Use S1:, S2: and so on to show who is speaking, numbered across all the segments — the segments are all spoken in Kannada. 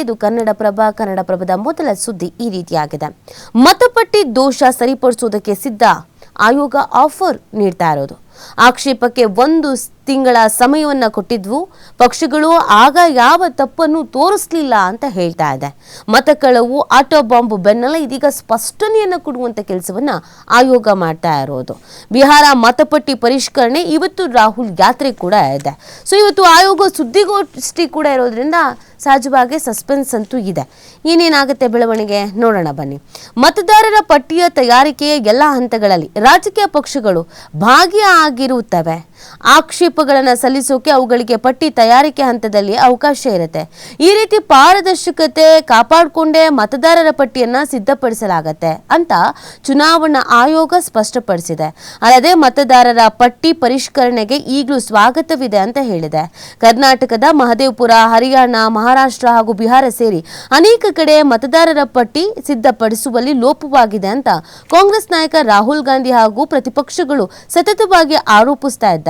S1: ಇದು ಕನ್ನಡಪ್ರಭ ಕನ್ನಡಪ್ರಭದ ಮೊದಲ ಸುದ್ದಿ ಈ ರೀತಿಯಾಗಿದೆ. ಮತಪಟ್ಟಿ ದೋಷ ಸರಿಪಡಿಸುವುದಕ್ಕೆ ಸಿದ್ಧ ಆಯೋಗ ಆಫರ್ ನೀಡ್ತಾ ಇರೋದು. ಆಕ್ಷೇಪಕ್ಕೆ ಒಂದು ತಿಂಗಳ ಸಮಯವನ್ನ ಕೊಟ್ಟಿದ್ವು. ಪಕ್ಷಗಳು ಆಗ ಯಾವ ತಪ್ಪನ್ನು ತೋರಿಸ್ಲಿಲ್ಲ ಅಂತ ಹೇಳ್ತಾ ಇದೆ. ಮತಕಳವು ಆಟೋ ಬಾಂಬ್ ಬೆನ್ನಲ್ಲ ಇದೀಗ ಸ್ಪಷ್ಟನೆಯನ್ನು ಕೊಡುವಂತ ಕೆಲಸವನ್ನ ಆಯೋಗ ಮಾಡ್ತಾ ಇರೋದು. ಬಿಹಾರ ಮತಪಟ್ಟಿ ಪರಿಷ್ಕರಣೆ, ಇವತ್ತು ರಾಹುಲ್ ಯಾತ್ರೆ ಕೂಡ ಇದೆ. ಸೊ ಇವತ್ತು ಆಯೋಗ ಸುದ್ದಿಗೋಷ್ಠಿ ಕೂಡ ಇರೋದ್ರಿಂದ ಸಹಜವಾಗಿ ಸಸ್ಪೆನ್ಸ್ ಅಂತೂ ಇದೆ. ಏನೇನಾಗುತ್ತೆ ಬೆಳವಣಿಗೆ? ನೋಡೋಣ ಬನ್ನಿ. ಮತದಾರರ ಪಟ್ಟಿಯ ತಯಾರಿಕೆಯ ಎಲ್ಲ ಹಂತಗಳಲ್ಲಿ ರಾಜಕೀಯ ಪಕ್ಷಗಳು ಭಾಗಿಯಾಗಿರುತ್ತವೆ ಆಕ್ಷೇಪಗಳನ್ನು ಸಲ್ಲಿಸೋಕೆ ಅವುಗಳಿಗೆ ಪಟ್ಟಿ ತಯಾರಿಕೆ ಹಂತದಲ್ಲಿ ಅವಕಾಶ ಇರುತ್ತೆ. ಈ ರೀತಿ ಪಾರದರ್ಶಕತೆ ಕಾಪಾಡಿಕೊಂಡೇ ಮತದಾರರ ಪಟ್ಟಿಯನ್ನು ಸಿದ್ಧಪಡಿಸಲಾಗತ್ತೆ ಅಂತ ಚುನಾವಣಾ ಆಯೋಗ ಸ್ಪಷ್ಟಪಡಿಸಿದೆ. ಅಲ್ಲದೆ ಮತದಾರರ ಪಟ್ಟಿ ಪರಿಷ್ಕರಣೆಗೆ ಈಗಲೂ ಸ್ವಾಗತವಿದೆ ಅಂತ ಹೇಳಿದೆ. ಕರ್ನಾಟಕದ ಮಹದೇವ್ಪುರ, ಹರಿಯಾಣ, ಮಹಾರಾಷ್ಟ್ರ ಹಾಗೂ ಬಿಹಾರ ಸೇರಿ ಅನೇಕ ಕಡೆ ಮತದಾರರ ಪಟ್ಟಿ ಸಿದ್ಧಪಡಿಸುವಲ್ಲಿ ಲೋಪವಾಗಿದೆ ಅಂತ ಕಾಂಗ್ರೆಸ್ ನಾಯಕ ರಾಹುಲ್ ಗಾಂಧಿ ಹಾಗೂ ಪ್ರತಿಪಕ್ಷಗಳು ಸತತವಾಗಿ ಆರೋಪಿಸ್ತಾ ಇದ್ದಾರೆ.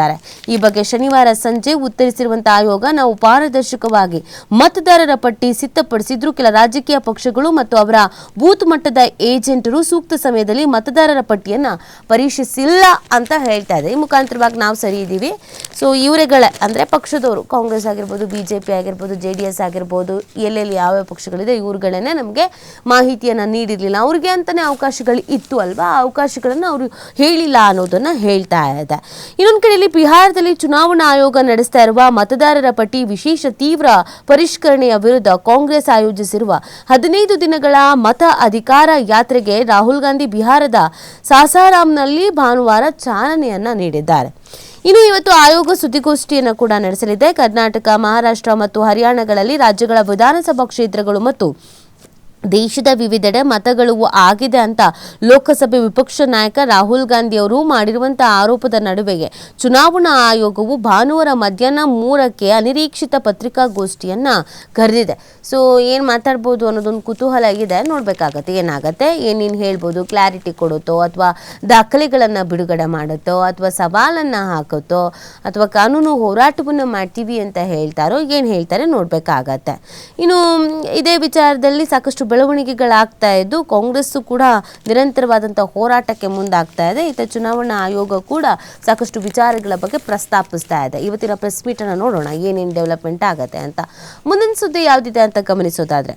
S1: ಈ ಬಗ್ಗೆ ಶನಿವಾರ ಸಂಜೆ ಉತ್ತರಿಸಿರುವಂತಹ ಆಯೋಗ ನಾವು ಪಾರದರ್ಶಕವಾಗಿ ಮತದಾರರ ಪಟ್ಟಿ ಸಿದ್ಧಪಡಿಸಿದ್ರು. ಕೆಲ ರಾಜಕೀಯ ಪಕ್ಷಗಳು ಮತ್ತು ಅವರ ಬೂತ್ ಮಟ್ಟದ ಏಜೆಂಟರು ಸೂಕ್ತ ಸಮಯದಲ್ಲಿ ಮತದಾರರ ಪಟ್ಟಿಯನ್ನ ಪರೀಕ್ಷಿಸಿಲ್ಲ ಅಂತ ಹೇಳ್ತಾ ಇದೆ. ಈ ಮುಖಾಂತರವಾಗಿ ನಾವು ಸರಿ ಇದ್ದೀವಿ. ಸೊ ಇವರುಗಳ, ಅಂದರೆ ಪಕ್ಷದವರು, ಕಾಂಗ್ರೆಸ್ ಆಗಿರ್ಬೋದು ಬಿ ಜೆ ಪಿ ಆಗಿರ್ಬೋದು, ಜೆ ಡಿ ಎಸ್ ಆಗಿರ್ಬೋದು, ಎಲ್ಲೆಲ್ಲಿ ಯಾವ್ಯಾವ ಪಕ್ಷಗಳಿದೆ ಇವ್ರುಗಳನ್ನೇ ನಮಗೆ ಮಾಹಿತಿಯನ್ನು ನೀಡಿರಲಿಲ್ಲ. ಅವ್ರಿಗೆ ಅಂತಲೇ ಅವಕಾಶಗಳು ಇತ್ತು ಅಲ್ವಾ? ಆ ಅವಕಾಶಗಳನ್ನು ಅವರು ಹೇಳಿಲ್ಲ ಅನ್ನೋದನ್ನು ಹೇಳ್ತಾ ಇದೆ. ಇನ್ನೊಂದು ಕಡೆಯಲ್ಲಿ ಬಿಹಾರದಲ್ಲಿ ಚುನಾವಣಾ ಆಯೋಗ ನಡೆಸ್ತಾ ಇರುವ ಮತದಾರರ ಪಟ್ಟಿ ವಿಶೇಷ ತೀವ್ರ ಪರಿಷ್ಕರಣೆಯ ವಿರುದ್ಧ ಕಾಂಗ್ರೆಸ್ ಆಯೋಜಿಸಿರುವ ಹದಿನೈದು ದಿನಗಳ ಮತ ಅಧಿಕಾರ ಯಾತ್ರೆಗೆ ರಾಹುಲ್ ಗಾಂಧಿ ಬಿಹಾರದ ಸಾಸಾರಾಮ್ನಲ್ಲಿ ಭಾನುವಾರ ಚಾಲನೆಯನ್ನ ನೀಡಿದ್ದಾರೆ. ಇನ್ನು ಇವತ್ತು ಆಯೋಗ ಸುದ್ದಿಗೋಷ್ಠಿಯನ್ನು ಕೂಡ ನಡೆಸಲಿದೆ. ಕರ್ನಾಟಕ ಮಹಾರಾಷ್ಟ್ರ ಮತ್ತು ಹರಿಯಾಣಗಳಲ್ಲಿ ರಾಜ್ಯಗಳ ವಿಧಾನಸಭಾ ಕ್ಷೇತ್ರಗಳು ಮತ್ತು ದೇಶದ ವಿವಿಧೆಡೆ ಮತಗಳು ಆಗಿದೆ ಅಂತ ಲೋಕಸಭೆ ವಿಪಕ್ಷ ನಾಯಕ ರಾಹುಲ್ ಗಾಂಧಿ ಅವರು ಮಾಡಿರುವಂತಹ ಆರೋಪದ ನಡುವೆಗೆ ಚುನಾವಣಾ ಆಯೋಗವು ಭಾನುವಾರ ಮಧ್ಯಾಹ್ನ ಮೂರಕ್ಕೆ ಅನಿರೀಕ್ಷಿತ ಪತ್ರಿಕಾಗೋಷ್ಠಿಯನ್ನ ಕರೆದಿದೆ. ಸೊ ಏನು ಮಾತಾಡ್ಬೋದು ಅನ್ನೋದೊಂದು ಕುತೂಹಲ ಇದೆ ನೋಡ್ಬೇಕಾಗತ್ತೆ, ಏನಾಗತ್ತೆ? ಏನೇನು ಹೇಳ್ಬೋದು? ಕ್ಲಾರಿಟಿ ಕೊಡುತ್ತೋ ಅಥವಾ ದಾಖಲೆಗಳನ್ನು ಬಿಡುಗಡೆ ಮಾಡುತ್ತೋ ಅಥವಾ ಸವಾಲನ್ನು ಹಾಕುತ್ತೋ ಅಥವಾ ಕಾನೂನು ಹೋರಾಟವನ್ನು ಮಾಡ್ತೀವಿ ಅಂತ ಹೇಳ್ತಾರೋ, ಏನು ಹೇಳ್ತಾರೆ ನೋಡ್ಬೇಕಾಗತ್ತೆ. ಇನ್ನು, ಇದೇ ವಿಚಾರದಲ್ಲಿ ಸಾಕಷ್ಟು ಬೆಳವಣಿಗೆಗಳಾಗ್ತಾ ಇದ್ದು ಕಾಂಗ್ರೆಸ್ಸು ಕೂಡ ನಿರಂತರವಾದಂಥ ಹೋರಾಟಕ್ಕೆ ಮುಂದಾಗ್ತಾ ಇದೆ. ಇತ್ತ ಚುನಾವಣಾ ಆಯೋಗ ಕೂಡ ಸಾಕಷ್ಟು ವಿಚಾರಗಳ ಬಗ್ಗೆ ಪ್ರಸ್ತಾಪಿಸ್ತಾ ಇದೆ. ಇವತ್ತಿನ ಪ್ರೆಸ್ ಮೀಟನ್ನು ನೋಡೋಣ. ಏನೇನು ಡೆವಲಪ್ಮೆಂಟ್ ಆಗುತ್ತೆ ಅಂತ. ಮುಂದಿನ ಸುದ್ದಿ ಯಾವುದಿದೆ ಅಂತ ಗಮನಿಸೋದಾದ್ರೆ